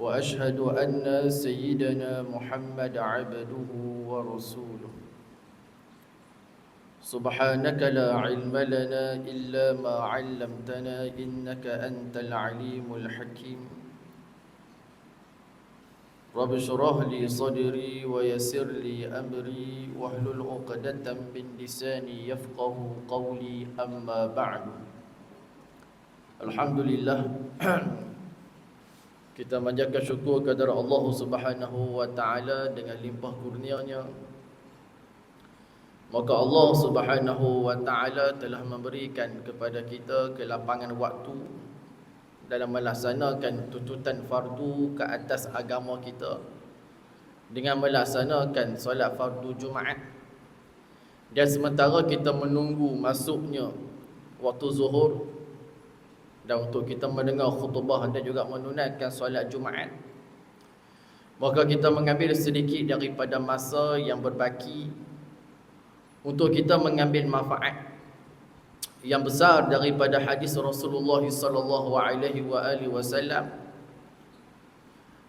وأشهد أن سيدنا محمد عبده ورسوله. سبحانك لا علم لنا إلا ما علمتنا إنك أنت العليم الحكيم. رب اشرح لي صدري ويسر لي أمري واحلل عقدة من لساني يفقه قولي أما بعد. الحمد لله Kita manjatkan syukur kepada Allah Subhanahu wa taala dengan limpah kurnia-Nya. Maka Allah Subhanahu wa taala telah memberikan kepada kita kelapangan waktu dalam melaksanakan tuntutan fardu ke atas agama kita dengan melaksanakan solat fardu Jumaat. Dan sementara kita menunggu masuknya waktu zuhur dan untuk kita mendengar khutbah dan juga menunaikan solat Jumaat maka kita mengambil sedikit daripada masa yang berbaki. Untuk kita mengambil manfaat yang besar daripada hadis Rasulullah sallallahu alaihi wasallam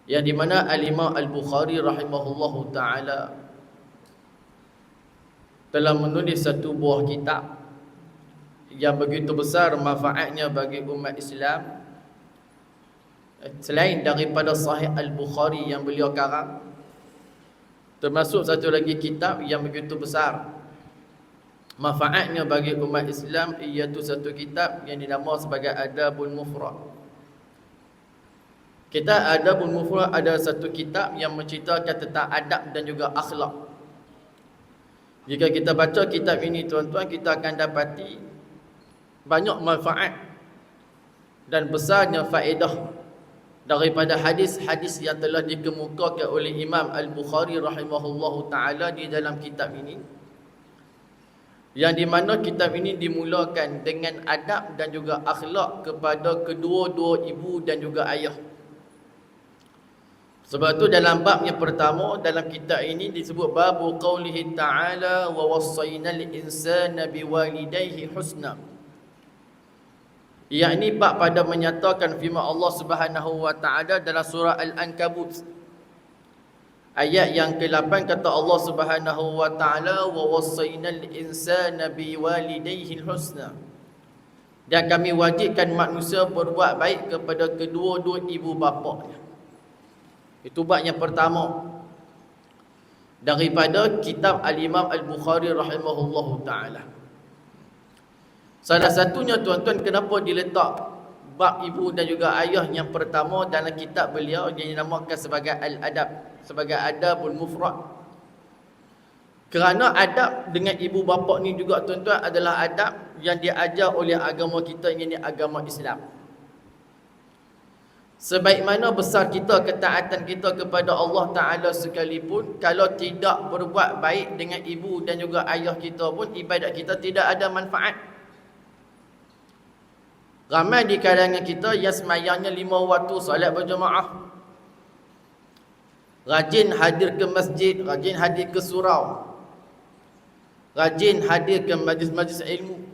yang di mana al-Imam Al-Bukhari rahimahullahu taala telah menulis satu buah kitab yang begitu besar manfaatnya bagi umat Islam. Selain daripada sahih al-Bukhari yang beliau karang termasuk satu lagi kitab yang begitu besar manfaatnya bagi umat Islam iaitu satu kitab yang dinamakan sebagai Adabul Mufrad. Kita Adabul Mufrad ada satu kitab yang menceritakan tentang adab dan juga akhlak. Jika kita baca kitab ini tuan-tuan kita akan dapati banyak manfaat dan besarnya faedah daripada hadis-hadis yang telah dikemukakan oleh Imam Al-Bukhari rahimahullahu taala di dalam kitab ini. Yang di mana kitab ini dimulakan dengan adab dan juga akhlak kepada kedua-dua ibu dan juga ayah. Sebab tu dalam bab yang pertama dalam kitab ini disebut babu qaulihi ta'ala wa wassaynal insana biwalidayhi husna yakni bab pada menyatakan firman Allah Subhanahu wa taala dalam surah Al-Ankabut. Ayat yang ke-8 kata Allah Subhanahu wa taala wa wassaynal insana biwalidayhi husna dan kami wajibkan manusia berbuat baik kepada kedua-dua ibu bapanya itu bab yang pertama. Daripada kitab Al-Imam Al-Bukhari rahimahullahu taala Salah satunya tuan-tuan kenapa diletak bab ibu dan juga ayah yang pertama dalam kitab beliau yang dinamakan sebagai Al-Adab, sebagai Adabul Mufrad. Kerana adab dengan ibu bapa ni juga tuan-tuan adalah adab yang diajar oleh agama kita ini agama Islam. Sebaik mana besar kita ketaatan kita kepada Allah Ta'ala sekalipun Kalau tidak berbuat baik dengan ibu dan juga ayah kita pun Ibadat kita tidak ada manfaat Ramai di kalangan kita yang semayangnya lima waktu solat berjemaah. Rajin hadir ke masjid, rajin hadir ke surau. Rajin hadir ke majlis-majlis ilmu.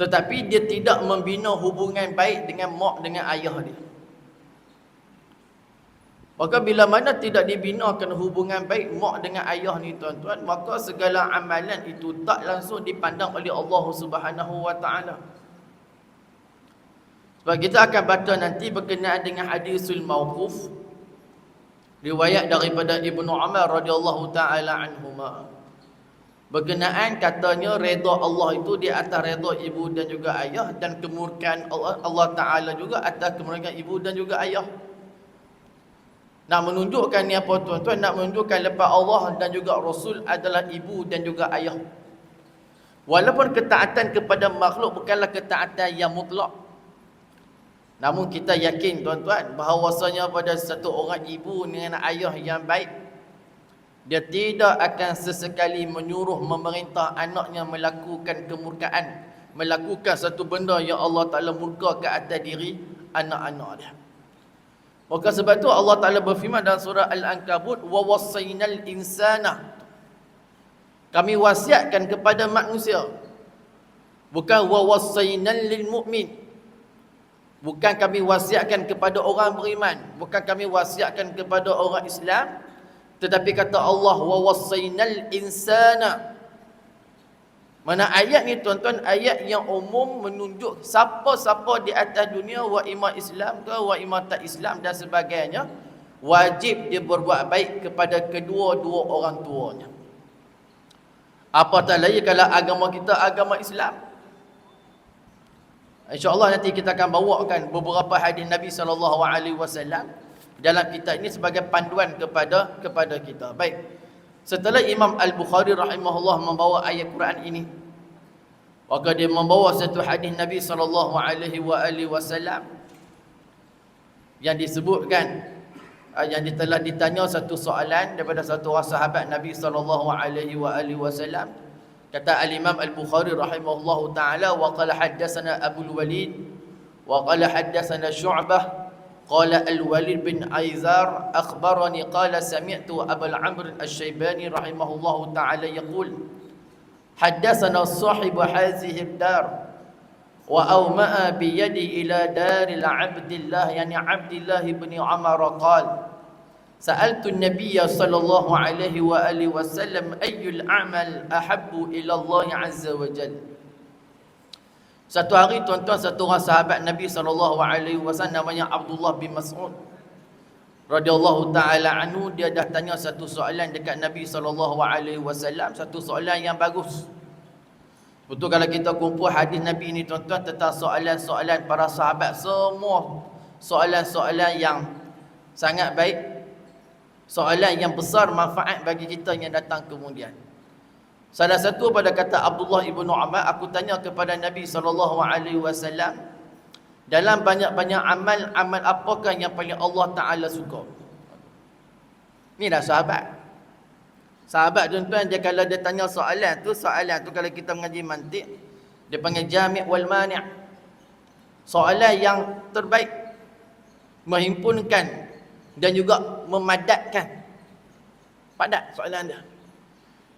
Tetapi dia tidak membina hubungan baik dengan mak dengan ayah dia. Maka bila mana tidak dibinakan hubungan baik mak dengan ayah ni tuan-tuan, maka segala amalan itu tak langsung dipandang oleh Allah Subhanahu wa taala. Sebab kita akan baca nanti berkenaan dengan hadisul mauquf riwayat daripada Ibnu Umar radhiyallahu taala anhuma. Berkenaan katanya redha Allah itu di atas redha ibu dan juga ayah dan kemurkaan Allah, Allah taala juga atas kemurkaan ibu dan juga ayah. Nak menunjukkan ni apa tuan-tuan? Nak menunjukkan lepas Allah dan juga Rasul adalah ibu dan juga ayah. Walaupun ketaatan kepada makhluk bukanlah ketaatan yang mutlak. Namun kita yakin tuan-tuan bahawasanya pada satu orang ibu dengan ayah yang baik dia tidak akan sesekali menyuruh memerintah anaknya melakukan kemurkaan, melakukan satu benda yang Allah Taala murka ke atas diri anak-anak dia. Maka sebab tu Allah Taala berfirman dalam surah Al-Ankabut wa wasainal insana kami wasiatkan kepada manusia bukan wa wasainal lil mu'min Bukan kami wasiatkan kepada orang beriman, bukan kami wasiatkan kepada orang Islam, tetapi kata Allah wa wasainal insana. Mana ayat ni tuan-tuan ayat yang umum menunjuk siapa-siapa di atas dunia wa iman Islam ke wa iman tak Islam dan sebagainya wajib dia berbuat baik kepada kedua-dua orang tuanya. Apatah lagi kalau agama kita agama Islam. InsyaAllah nanti kita akan bawakan beberapa hadis Nabi SAW dalam kitab ini sebagai panduan kepada kepada kita. Baik. Setelah Imam Al-Bukhari rahimahullah membawa ayat Quran ini, maka dia membawa satu hadis Nabi SAW yang disebutkan ah, yang telah ditanya satu soalan daripada satu sahabat Nabi sallallahu alaihi wasallam Kata al-Imam Al-Bukhari rahimahullahu taala wa qala haddatsana Abu Walid wa qala haddatsana Syu'bah qala Al-Walid bin Aizar akhbarani qala sami'tu Abu Amr Asy-Syaibani rahimahullahu taala yaqul haddatsana sahib hadhihi ad-dar wa awma'a bi yadi ila daril Abdillah yani Abdillah bin Umar qala سألت النبي صلى الله عليه وآله وسلم أي الأعمال أحب إلى الله عز وجل Satu hari tuan-tuan satu orang sahabat Nabi sallallahu alaihi wasallam namanya Abdullah bin Mas'ud radhiyallahu taala anhu dia dah tanya satu soalan dekat Nabi sallallahu alaihi wasallam satu soalan yang bagus. Betul kalau kita kumpul hadis Nabi ini tuan-tuan tentang soalan-soalan para sahabat semua soalan-soalan yang sangat baik soalan yang besar manfaat bagi kita yang datang kemudian. Salah satu pada kata Abdullah ibnu Umar, aku tanya kepada Nabi wasallam dalam banyak-banyak amal amal apakah yang paling Allah Taala suka? Ni dah sahabat. Sahabat tuan-tuan dia kalau dia tanya soalan tu soalan tu kalau kita mengaji mantik dia panggil jami' wal mani'. Soalan yang terbaik menghimpunkan dan juga memadatkan. Padat soalan dia.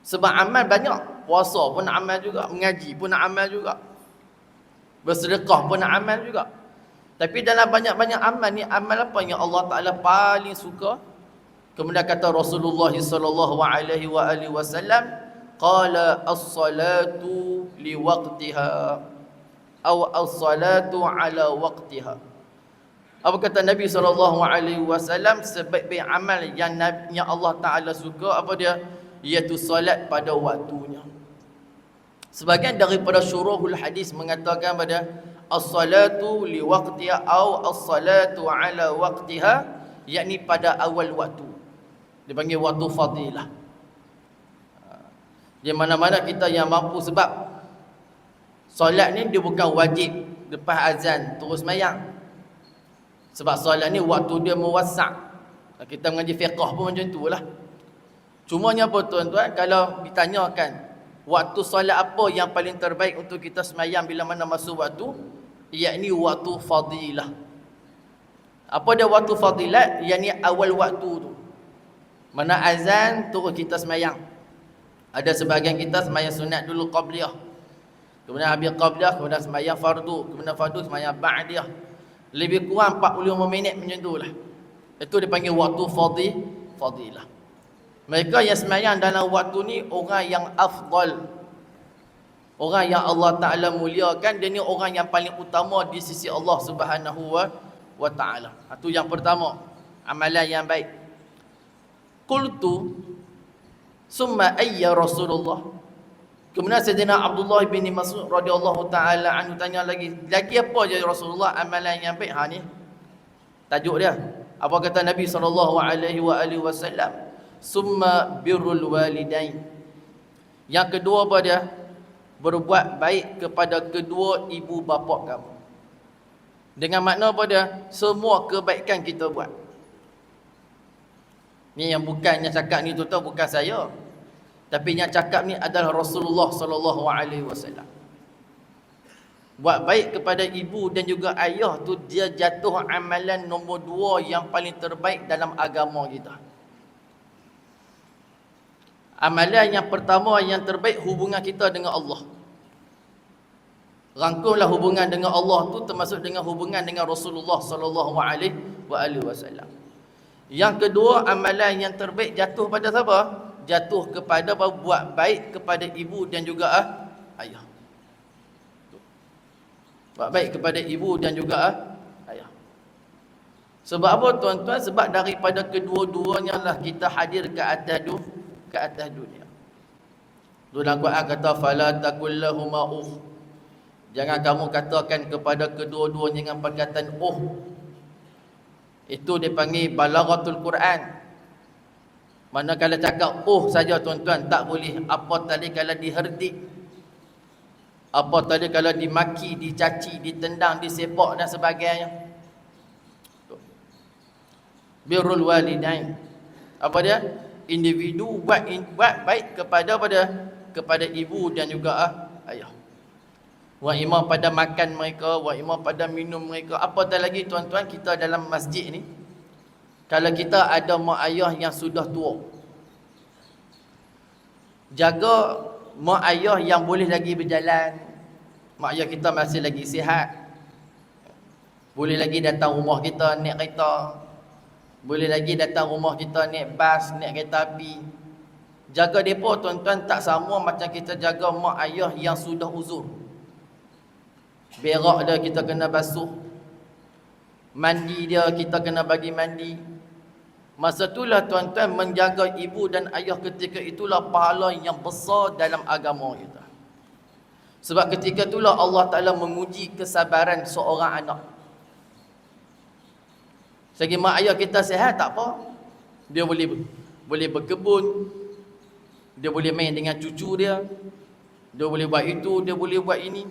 Sebab amal banyak. Puasa pun nak amal juga. Mengaji pun nak amal juga. Bersedekah pun nak amal juga. Tapi dalam banyak-banyak amal ni amal apa yang Allah Taala paling suka? Kemudian kata Rasulullah wasallam qala as-salatu li waqtiha aw as-salatu ala waqtiha apa kata Nabi SAW sebaik-baik amal yang, yang Allah Ta'ala suka apa dia? Iaitu solat pada waktunya. Sebagian daripada syuruhul hadis mengatakan pada as-salatu li waqtiha au as-salatu ala waqtiha yakni pada awal waktu. Dia panggil waktu fadilah. Di mana-mana kita yang mampu sebab solat ni dia bukan wajib lepas azan terus mayang. Sebab soalan ni waktu dia mewasak. Kita mengaji fiqah pun macam tu lah. Cumanya apa tuan-tuan, kalau ditanyakan waktu solat apa yang paling terbaik untuk kita semayang bila mana masuk waktu, iaitu waktu fadilah. Apa dia waktu fadilat? Iaitu awal waktu tu. Mana azan, terus kita semayang. Ada sebahagian kita semayang sunat dulu qabliyah. Kemudian habis qabliyah, kemudian semayang fardu. Kemudian fardu semayang ba'diyah lebih kurang 45 minit macam tu lah. Itu dipanggil waktu fadhi fadilah mereka yang semayang dalam waktu ni orang yang afdal. Orang yang Allah Ta'ala muliakan. Dia ni orang yang paling utama di sisi Allah Subhanahu wa, wa Ta'ala. Itu yang pertama. Amalan yang baik. Qultu summa ayya rasulullah Kemudian Sayyidina Abdullah bin Mas'ud radhiyallahu taala anhu tanya lagi, lagi apa je Rasulullah amalan yang baik ha ni? Tajuk dia. Apa kata Nabi sallallahu alaihi wa alihi wasallam? Summa birrul walidain. Yang kedua apa dia? Berbuat baik kepada kedua ibu bapa kamu. Dengan makna apa dia? Semua kebaikan kita buat. Ni yang bukan yang cakap ni tu tahu bukan saya. Tapi yang cakap ni adalah Rasulullah sallallahu alaihi wasallam. Buat baik kepada ibu dan juga ayah tu dia jatuh amalan nombor dua yang paling terbaik dalam agama kita. Amalan yang pertama yang terbaik hubungan kita dengan Allah. Rangkumlah hubungan dengan Allah tu termasuk dengan hubungan dengan Rasulullah sallallahu alaihi wasallam. Yang kedua amalan yang terbaik jatuh pada siapa? Jatuh kepada buat baik kepada ibu dan juga ah, ayah. Buat baik kepada ibu dan juga ah, ayah. Sebab apa tuan-tuan? Sebab daripada kedua-duanya lah kita hadir ke atas du, ke atas dunia. Dalam Quran kata fala takul lahumā uff. Jangan kamu katakan kepada kedua-duanya dengan perkataan oh. Itu dipanggil balaghatul Quran. Mana kalau cakap oh saja tuan-tuan tak boleh apa tadi kalau diherdik apa tadi kalau dimaki, dicaci, ditendang, disepak dan sebagainya. Birrul walidain. Apa dia? Individu buat buat baik kepada pada kepada ibu dan juga ah, ayah. Wa imam pada makan mereka, wa imam pada minum mereka. Apa tak lagi tuan-tuan kita dalam masjid ni? Kalau kita ada mak ayah yang sudah tua. Jaga mak ayah yang boleh lagi berjalan. Mak ayah kita masih lagi sihat. Boleh lagi datang rumah kita naik kereta. Boleh lagi datang rumah kita naik bas naik kereta api. Jaga depa tuan-tuan tak sama macam kita jaga mak ayah yang sudah uzur. Berak dia kita kena basuh. Mandi dia kita kena bagi mandi Masa itulah tuan-tuan menjaga ibu dan ayah ketika itulah pahala yang besar dalam agama kita. Sebab ketika itulah Allah Ta'ala menguji kesabaran seorang anak. Segi mak ayah kita sehat tak apa. Dia boleh boleh berkebun. Dia boleh main dengan cucu dia. Dia boleh buat itu, dia boleh buat ini.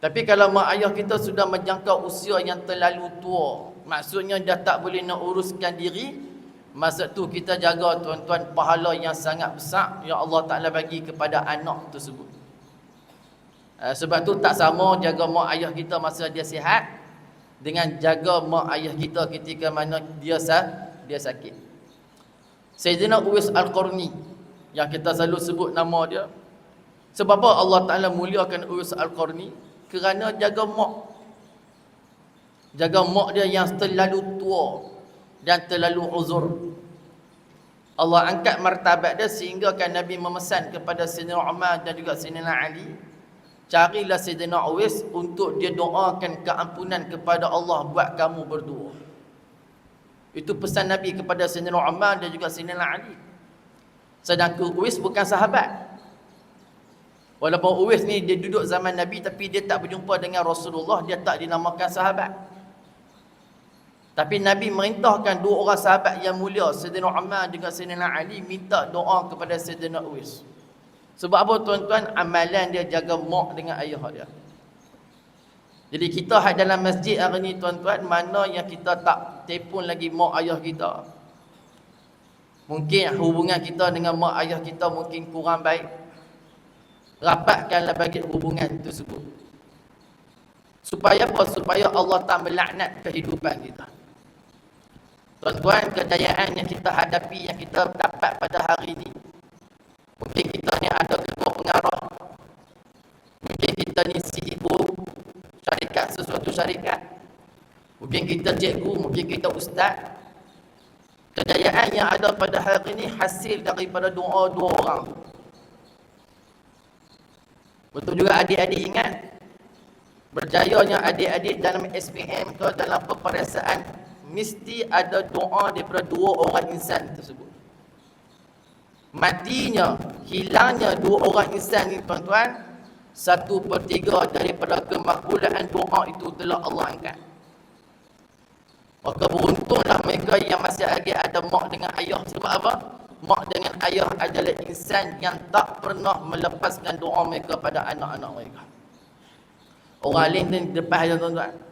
Tapi kalau mak ayah kita sudah menjangkau usia yang terlalu tua, maksudnya dah tak boleh nak uruskan diri masa tu kita jaga tuan-tuan pahala yang sangat besar yang Allah Taala bagi kepada anak tersebut. Uh, sebab tu tak sama jaga mak ayah kita masa dia sihat dengan jaga mak ayah kita ketika mana dia sah dia sakit. Sayyidina Uwais Al-Qarni yang kita selalu sebut nama dia. Sebab apa Allah Taala muliakan Uwais Al-Qarni? Kerana jaga mak Jaga mak dia yang terlalu tua dan terlalu uzur. Allah angkat martabat dia sehingga kan Nabi memesan kepada Sayyidina Umar dan juga Sayyidina Ali carilah Sayyidina Uwais untuk dia doakan keampunan kepada Allah buat kamu berdua. Itu pesan Nabi kepada Sayyidina Umar dan juga Sayyidina Ali. Sedangkan Uwais bukan sahabat. Walaupun Uwais ni dia duduk zaman Nabi tapi dia tak berjumpa dengan Rasulullah, dia tak dinamakan sahabat. Tapi Nabi merintahkan dua orang sahabat yang mulia, Sayyidina Umar dengan Sayyidina Ali minta doa kepada Sayyidina Uwais. Sebab apa tuan-tuan? Amalan dia jaga mak dengan ayah dia. Jadi kita had dalam masjid hari ni tuan-tuan, mana yang kita tak telefon lagi mak ayah kita. Mungkin hubungan kita dengan mak ayah kita mungkin kurang baik. Rapatkanlah bagi hubungan tersebut. Supaya apa? Supaya Allah tak melaknat kehidupan kita. Tuan-tuan, kejayaan yang kita hadapi, yang kita dapat pada hari ini. Mungkin kita ni ada ketua pengarah. Mungkin kita ni CEO syarikat, sesuatu syarikat. Mungkin kita cikgu, mungkin kita ustaz. Kejayaan yang ada pada hari ini hasil daripada doa dua orang. Betul juga adik-adik ingat. Berjayanya adik-adik dalam SPM ke dalam peperiksaan mesti ada doa daripada dua orang insan tersebut. Matinya, hilangnya dua orang insan ini tuan-tuan, satu per tiga daripada kemakbulan doa itu telah Allah angkat. Maka beruntunglah mereka yang masih lagi ada mak dengan ayah. Sebab apa? Mak dengan ayah adalah insan yang tak pernah melepaskan doa mereka pada anak-anak mereka. Orang lain di depan saja tuan-tuan.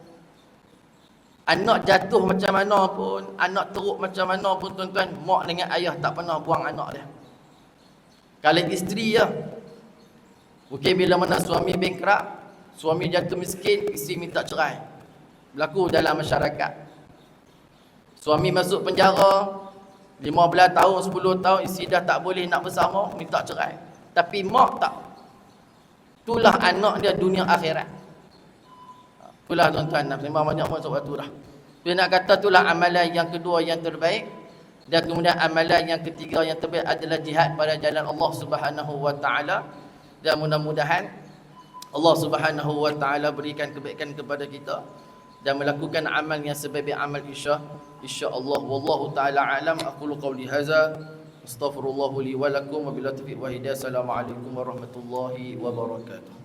Anak jatuh macam mana pun, anak teruk macam mana pun tuan-tuan, mak dengan ayah tak pernah buang anak dia. Kalau isteri ya. Okey bila mana suami bankrupt, suami jatuh miskin, isteri minta cerai. Berlaku dalam masyarakat. Suami masuk penjara 15 tahun, 10 tahun isteri dah tak boleh nak bersama, minta cerai. Tapi mak tak. Itulah anak dia dunia akhirat. Itulah tuan-tuan, memang banyak masuk waktu dah. Dia nak kata itulah amalan yang kedua yang terbaik dan kemudian amalan yang ketiga yang terbaik adalah jihad pada jalan Allah Subhanahu wa taala. Dan mudah-mudahan Allah Subhanahu wa taala berikan kebaikan kepada kita dan melakukan amal yang sebaik amal insya insya-Allah. Wallahu taala alam. Aqulu qawli hadza. Astaghfirullah li wa lakum wa billahi taufiq. Wa hidayah. Assalamu alaikum warahmatullahi wabarakatuh